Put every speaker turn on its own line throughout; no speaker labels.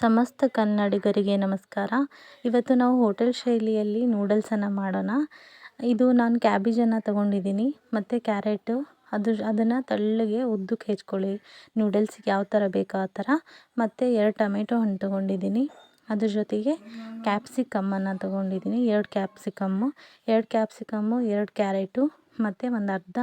ಸಮಸ್ತ ಕನ್ನಡಿಗರಿಗೆ ನಮಸ್ಕಾರ. ಇವತ್ತು ನಾವು ಹೋಟೆಲ್ ಶೈಲಿಯಲ್ಲಿ ನೂಡಲ್ಸನ್ನು ಮಾಡೋಣ. ಇದು ನಾನು ಕ್ಯಾಬೇಜನ್ನು ತಗೊಂಡಿದ್ದೀನಿ. ಮತ್ತು ಕ್ಯಾರೆಟು. ಅದು ಅದನ್ನು ತೆಳ್ಳಗೆ ಉದ್ದಕ್ಕೆ ಹೆಚ್ಕೊಳ್ಳಿ. ನೂಡಲ್ಸ್ಗೆ ಯಾವ ಥರ ಬೇಕೋ ಆ ಥರ. ಮತ್ತು ಎರಡು ಟೊಮೆಟೊ ಹಣ್ಣು ತೊಗೊಂಡಿದ್ದೀನಿ. ಅದ್ರ ಜೊತೆಗೆ ಕ್ಯಾಪ್ಸಿಕಮ್ಮನ್ನು ತೊಗೊಂಡಿದ್ದೀನಿ. ಎರಡು ಕ್ಯಾಪ್ಸಿಕಮ್ಮು. ಎರಡು ಕ್ಯಾಪ್ಸಿಕಮ್ಮು, ಎರಡು ಕ್ಯಾರೆಟು. ಮತ್ತು ಒಂದು ಅರ್ಧ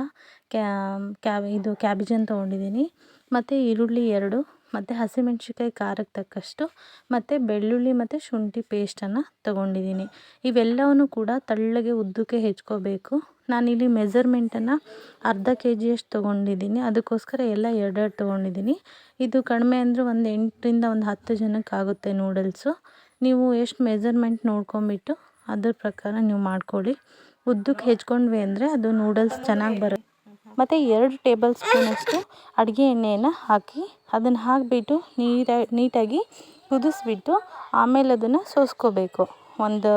ಕ್ಯಾ ಇದು ಕ್ಯಾಬೇಜನ್ನು ತೊಗೊಂಡಿದ್ದೀನಿ. ಮತ್ತು ಈರುಳ್ಳಿ ಎರಡು. ಮತ್ತು ಹಸಿಮೆಣ್ಸಿನ್ಕಾಯಿ, ಖಾರಕ್ಕೆ ತಕ್ಕಷ್ಟು ಮತ್ತು ಬೆಳ್ಳುಳ್ಳಿ ಮತ್ತು ಶುಂಠಿ ಪೇಸ್ಟನ್ನು ತೊಗೊಂಡಿದ್ದೀನಿ ಇವೆಲ್ಲವನ್ನು ಕೂಡ ತೆಳ್ಳಗೆ ಉದ್ದಕ್ಕೆ ಹೆಚ್ಕೋಬೇಕು. ನಾನಿಲ್ಲಿ ಮೆಝರ್ಮೆಂಟನ್ನು ಅರ್ಧ ಕೆ ಜಿಯಷ್ಟು ತೊಗೊಂಡಿದ್ದೀನಿ ಅದಕ್ಕೋಸ್ಕರ ಎಲ್ಲ ಎರಡೆರಡು ತೊಗೊಂಡಿದ್ದೀನಿ ಇದು ಕಡಿಮೆ ಅಂದರೆ ಒಂದು ಎಂಟರಿಂದ ಒಂದು ಹತ್ತು ಜನಕ್ಕೆ ಆಗುತ್ತೆ ನೂಡಲ್ಸು ನೀವು ಎಷ್ಟು ಮೆಝರ್ಮೆಂಟ್ ನೋಡ್ಕೊಂಬಿಟ್ಟು ಅದ್ರ ಪ್ರಕಾರ ನೀವು ಮಾಡ್ಕೊಳ್ಳಿ. ಉದ್ದಕ್ಕೆ ಹೆಚ್ಕೊಂಡ್ವಿ ಅಂದರೆ ಅದು ನೂಡಲ್ಸ್ ಚೆನ್ನಾಗಿ ಬರುತ್ತೆ. ಮತ್ತು ಎರಡು ಟೇಬಲ್ ಸ್ಪೂನಷ್ಟು ಅಡುಗೆ ಎಣ್ಣೆಯನ್ನು ಹಾಕಿ ಅದನ್ನು ಹಾಕಿಬಿಟ್ಟು ನೀರ, ನೀಟಾಗಿ ಕುದಿಸ್ಬಿಟ್ಟು ಆಮೇಲೆ ಅದನ್ನು ಸೋಸ್ಕೋಬೇಕು. ಒಂದು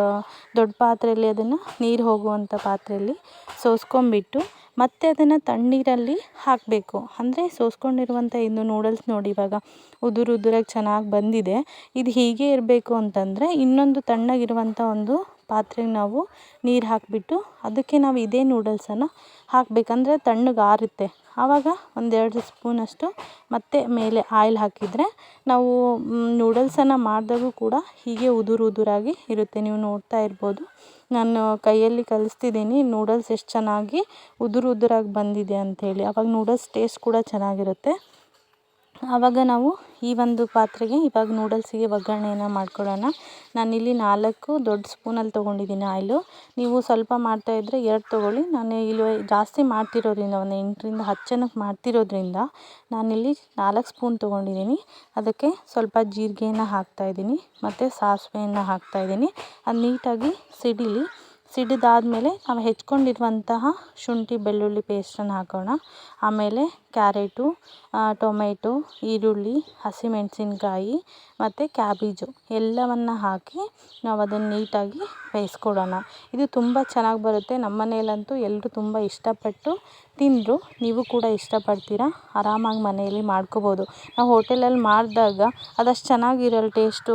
ದೊಡ್ಡ ಪಾತ್ರೆಯಲ್ಲಿ ಅದನ್ನು ನೀರು ಹೋಗುವಂಥ ಪಾತ್ರೆಯಲ್ಲಿ ಸೋಸ್ಕೊಂಬಿಟ್ಟು ಮತ್ತೆ ಅದನ್ನು ತಣ್ಣೀರಲ್ಲಿ ಹಾಕಬೇಕು. ಅಂದರೆ ಸೋಸ್ಕೊಂಡಿರುವಂಥ ಇನ್ನು ನೂಡಲ್ಸ್ ನೋಡಿ ಇವಾಗ ಉದುರು ಉದುರಾಗಿ ಚೆನ್ನಾಗಿ ಬಂದಿದೆ. ಇದು ಹೀಗೆ ಇರಬೇಕು ಅಂತಂದರೆ ಇನ್ನೊಂದು ತಣ್ಣಗಿರುವಂಥ ಒಂದು ಪಾತ್ರೆಗೆ ನಾವು ನೀರು ಹಾಕಿಬಿಟ್ಟು ಅದಕ್ಕೆ ನಾವು ಇದೇ ನೂಡಲ್ಸನ್ನು ಹಾಕಬೇಕಂದ್ರೆ ತಣ್ಣಗೆ ಆರುತ್ತೆ. ಆವಾಗ ಒಂದೆರಡು ಸ್ಪೂನಷ್ಟು ಮತ್ತೆ ಮೇಲೆ ಆಯಿಲ್ ಹಾಕಿದರೆ ನಾವು ನೂಡಲ್ಸನ್ನು ಮಾಡಿದಾಗೂ ಕೂಡ ಹೀಗೆ ಉದುರು ಉದುರಾಗಿ ಇರುತ್ತೆ. ನೀವು ನೋಡ್ತಾ ಇರ್ಬೋದು. ನಾನು ಕೈಯಲ್ಲಿ ಕಲಿಸ್ತಿದ್ದೀನಿ ನೂಡಲ್ಸ್ ಎಷ್ಟು ಚೆನ್ನಾಗಿ ಉದುರು ಉದುರಾಗಿ ಬಂದಿದೆ ಅಂಥೇಳಿ. ಆವಾಗ ನೂಡಲ್ಸ್ ಟೇಸ್ಟ್ ಕೂಡ ಚೆನ್ನಾಗಿರುತ್ತೆ. ಆವಾಗ ನಾವು ಈ ಒಂದು ಪಾತ್ರೆಗೆ, ಇವಾಗ ನೂಡಲ್ಸಿಗೆ ಒಗ್ಗರಣೆಯನ್ನು ಮಾಡ್ಕೊಳ್ಳೋಣ. ನಾನಿಲ್ಲಿ ನಾಲ್ಕು ದೊಡ್ಡ ಸ್ಪೂನಲ್ಲಿ ತೊಗೊಂಡಿದ್ದೀನಿ ಆಯಿಲು. ನೀವು ಸ್ವಲ್ಪ ಮಾಡ್ತಾಯಿದ್ರೆ ಎರಡು ತೊಗೊಳ್ಳಿ. ನಾನು ಇಲ್ಲಿ ಜಾಸ್ತಿ ಮಾಡ್ತಿರೋದ್ರಿಂದ, ಒಂದು ಎಂಟರಿಂದ ಹತ್ತು ಜನಕ್ಕೆ ಮಾಡ್ತಿರೋದ್ರಿಂದ ನಾನಿಲ್ಲಿ ನಾಲ್ಕು ಸ್ಪೂನ್ ತೊಗೊಂಡಿದ್ದೀನಿ. ಅದಕ್ಕೆ ಸ್ವಲ್ಪ ಜೀರಿಗೆಯನ್ನು ಹಾಕ್ತಾಯಿದ್ದೀನಿ ಮತ್ತು ಸಾಸಿವೆಯನ್ನು ಹಾಕ್ತಾಯಿದ್ದೀನಿ ಅದು ನೀಟಾಗಿ ಸಿಡಿಲಿ ಸಿಡಿದಾದಮೇಲೆ ನಾವು ಹೆಚ್ಕೊಂಡಿರುವಂತಹ ಶುಂಠಿ ಬೆಳ್ಳುಳ್ಳಿ ಪೇಸ್ಟನ್ನು ಹಾಕೋಣ. ಆಮೇಲೆ ಕ್ಯಾರೆಟು ಟೊಮೆಟೊ, ಈರುಳ್ಳಿ, ಹಸಿಮೆಣಸಿನ್ಕಾಯಿ ಮತ್ತು ಕ್ಯಾಬೀಜು ಎಲ್ಲವನ್ನು ಹಾಕಿ ನಾವು ಅದನ್ನು ನೀಟಾಗಿ ಬೇಯಿಸ್ಕೊಡೋಣ ಇದು ತುಂಬ ಚೆನ್ನಾಗಿ ಬರುತ್ತೆ. ನಮ್ಮ ಮನೆಯಲ್ಲಂತೂ ಎಲ್ಲರೂ ತುಂಬ ಇಷ್ಟಪಟ್ಟು ತಿಂದರು. ನೀವು ಕೂಡ ಇಷ್ಟಪಡ್ತೀರ? ಆರಾಮಾಗಿ ಮನೆಯಲ್ಲಿ ಮಾಡ್ಕೋಬೋದು. ನಾವು ಹೋಟೆಲಲ್ಲಿ ಮಾಡಿದಾಗ ಅದಷ್ಟು ಚೆನ್ನಾಗಿರಲ್ಲ ಟೇಸ್ಟು.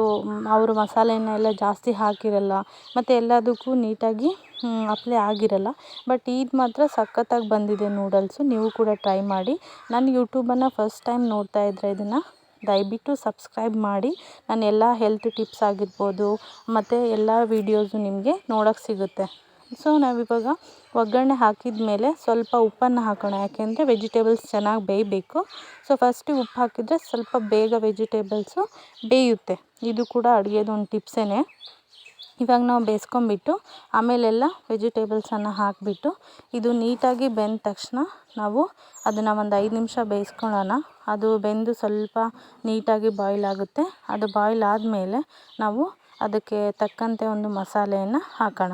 ಅವರು ಮಸಾಲೆನ ಎಲ್ಲ ಜಾಸ್ತಿ ಹಾಕಿರಲ್ಲ. ಮತ್ತು ಎಲ್ಲದಕ್ಕೂ ನೀಟಾಗಿ ಅಪ್ಲೈ ಆಗಿರಲ್ಲ. ಬಟ್ ಇದು ಮಾತ್ರ ಸಖತ್ತಾಗಿ ಬಂದಿದೆ ನೂಡಲ್ಸು. ನೀವು ಕೂಡ ಟ್ರೈ ಮಾಡಿ. ನಾನು ಯೂಟ್ಯೂಬನ್ನು ಫಸ್ಟ್ ಟೈಮ್ ನೋಡ್ತಾ ಇದ್ದರೆ ಇದನ್ನು ದಯವಿಟ್ಟು ಸಬ್ಸ್ಕ್ರೈಬ್ ಮಾಡಿ. ನಾನು ಎಲ್ಲ ಹೆಲ್ತ್ ಟಿಪ್ಸ್ ಆಗಿರ್ಬೋದು, ಮತ್ತು ಎಲ್ಲ ವೀಡಿಯೋಸು ನಿಮಗೆ ನೋಡೋಕ್ಕೆ ಸಿಗುತ್ತೆ. ಸೊ ನಾವಿವಾಗ ಒಗ್ಗರಣೆ ಹಾಕಿದ ಮೇಲೆ ಸ್ವಲ್ಪ ಉಪ್ಪನ್ನು ಹಾಕೋಣ. ಯಾಕೆಂದರೆ ವೆಜಿಟೇಬಲ್ಸ್ ಚೆನ್ನಾಗಿ ಬೇಯಬೇಕು. ಸೊ ಫಸ್ಟ್ ಉಪ್ಪು ಹಾಕಿದರೆ ಸ್ವಲ್ಪ ಬೇಗ ವೆಜಿಟೇಬಲ್ಸು ಬೇಯುತ್ತೆ. ಇದು ಕೂಡ ಅಡುಗೆದೊಂದು ಟಿಪ್ಸೇ ಇವಾಗ ನಾವು ಬೇಯಿಸ್ಕೊಂಬಿಟ್ಟು ಆಮೇಲೆಲ್ಲ ವೆಜಿಟೇಬಲ್ಸನ್ನು ಹಾಕಿಬಿಟ್ಟು ಇದು ನೀಟಾಗಿ ಬೆಂದ ತಕ್ಷಣ ನಾವು ಅದನ್ನು ಒಂದು ಐದು ನಿಮಿಷ ಬೇಯಿಸ್ಕೊಳ್ಳೋಣ. ಅದು ಬೆಂದು ಸ್ವಲ್ಪ ನೀಟಾಗಿ ಬಾಯ್ಲ್ ಆಗುತ್ತೆ. ಅದು ಬಾಯ್ಲ್ ಆದಮೇಲೆ ನಾವು ಅದಕ್ಕೆ ತಕ್ಕಂತೆ ಒಂದು ಮಸಾಲೆಯನ್ನು ಹಾಕೋಣ.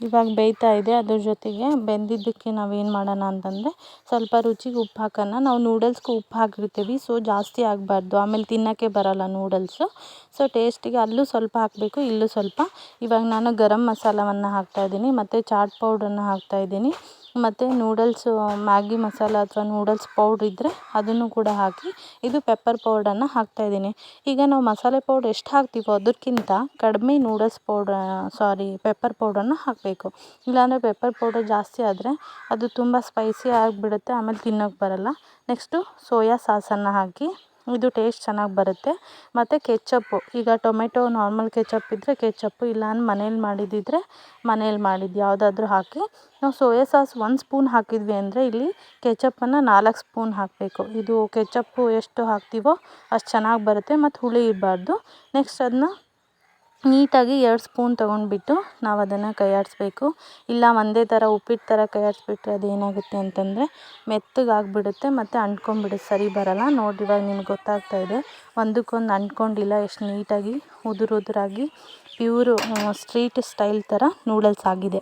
ಇವಾಗ ಬೇಯ್ತಾ ಇದೆ, ಅದ್ರ ಜೊತೆಗೆ ಬೆಂದಿದ್ದಕ್ಕೆ ನಾವೇನು ಮಾಡೋಣ ಅಂತಂದರೆ ಸ್ವಲ್ಪ ರುಚಿಗೆ ಉಪ್ಪು ಹಾಕೋಣ. ನಾವು ನೂಡಲ್ಸ್ಗೂ ಉಪ್ಪು ಹಾಕಿರ್ತೀವಿ, ಸೊ ಜಾಸ್ತಿ ಆಗಬಾರ್ದು. ಆಮೇಲೆ ತಿನ್ನೋಕ್ಕೆ ಬರೋಲ್ಲ ನೂಡಲ್ಸು. ಸೊ ಟೇಸ್ಟಿಗೆ ಅಲ್ಲೂ ಸ್ವಲ್ಪ ಹಾಕಬೇಕು, ಇಲ್ಲೂ ಸ್ವಲ್ಪ. ಇವಾಗ ನಾನು ಗರಂ ಮಸಾಲವನ್ನು ಹಾಕ್ತಾಯಿದ್ದೀನಿ ಮತ್ತು ಚಾಟ್ ಪೌಡ್ರನ್ನು ಹಾಕ್ತಾಯಿದ್ದೀನಿ ಮತ್ತು ನೂಡಲ್ಸು ಮ್ಯಾಗಿ ಮಸಾಲ ಅಥವಾ ನೂಡಲ್ಸ್ ಪೌಡ್ರ್ ಇದ್ದರೆ ಅದನ್ನು ಕೂಡ ಹಾಕಿ, ಇದು ಪೆಪ್ಪರ್ ಪೌಡರನ್ನು ಹಾಕ್ತಾಯಿದ್ದೀನಿ ಈಗ ನಾವು ಮಸಾಲೆ ಪೌಡ್ರ್ ಎಷ್ಟು ಹಾಕ್ತೀವೋ ಅದಕ್ಕಿಂತ ಕಡಿಮೆ ನೂಡಲ್ಸ್ ಪೌಡ್ರ್ ಸಾರಿ ಪೆಪ್ಪರ್ ಪೌಡ್ರನ್ನು ಹಾಕಬೇಕು. ಇಲ್ಲಾಂದರೆ ಪೆಪ್ಪರ್ ಪೌಡರ್ ಜಾಸ್ತಿ ಆದರೆ ಅದು ತುಂಬ ಸ್ಪೈಸಿ ಆಗಿಬಿಡುತ್ತೆ ಆಮೇಲೆ ತಿನ್ನೋಕ್ಕೆ ಬರೋಲ್ಲ. ನೆಕ್ಸ್ಟು ಸೋಯಾ ಸಾಸನ್ನು ಹಾಕಿ ಇದು ಟೇಸ್ಟ್ ಚೆನ್ನಾಗಿ ಬರುತ್ತೆ. ಮತ್ತು ಕೆಚ್ಚಪ್ಪು ಈಗ ಟೊಮೆಟೊ ನಾರ್ಮಲ್ ಕೆಚಪ್ ಇದ್ದರೆ ಕೆಚಪ್ಪು ಇಲ್ಲ ಅಂದ್ರೆ ಮನೇಲಿ ಮಾಡಿದ್ದಿದ್ರೆ ಮನೇಲಿ ಮಾಡಿದ್ದು, ಯಾವುದಾದ್ರೂ ಹಾಕಿ. ನಾವು ಸೋಯಾ ಸಾಸ್ ಒಂದು ಸ್ಪೂನ್ ಹಾಕಿದ್ವಿ ಅಂದರೆ ಇಲ್ಲಿ ಕೆಚಪ್ಪನ್ನು ನಾಲ್ಕು ಸ್ಪೂನ್ ಹಾಕಬೇಕು. ಇದು ಕೆಚಪ್ಪು ಎಷ್ಟು ಹಾಕ್ತೀವೋ ಅಷ್ಟು ಚೆನ್ನಾಗಿ ಬರುತ್ತೆ, ಮತ್ತು ಹುಳಿ ಇರಬಾರ್ದು. ನೆಕ್ಸ್ಟ್ ಅದನ್ನ ನೀಟಾಗಿ ಎರಡು ಸ್ಪೂನ್ ತೊಗೊಂಡ್ಬಿಟ್ಟು ನಾವು ಅದನ್ನು ಕೈಯಾಡಿಸ್ಬೇಕು. ಇಲ್ಲ, ಒಂದೇ ಥರ ಉಪ್ಪಿಟ್ಟು ಥರ ಕೈಯಾಡಿಸ್ಬಿಟ್ರೆ ಅದು ಏನಾಗುತ್ತೆ ಅಂತಂದರೆ ಮೆತ್ತಗಾಗ್ಬಿಡುತ್ತೆ ಮತ್ತು ಅಂಟ್ಕೊಂಡ್ಬಿಡುತ್ತೆ. ಸರಿ ಬರೋಲ್ಲ. ನೋಡಿ, ಇವಾಗ ನಿಮ್ಗೆ ಗೊತ್ತಾಗ್ತಾ ಇದೆ. ಒಂದಕ್ಕೊಂದು ಅಂಟ್ಕೊಂಡಿಲ್ಲ, ಎಷ್ಟು ನೀಟಾಗಿ ಉದುರು ಉದುರಾಗಿ ಪ್ಯೂರು ಸ್ಟ್ರೀಟ್ ಸ್ಟೈಲ್ ಥರ ನೂಡಲ್ಸ್ ಆಗಿದೆ.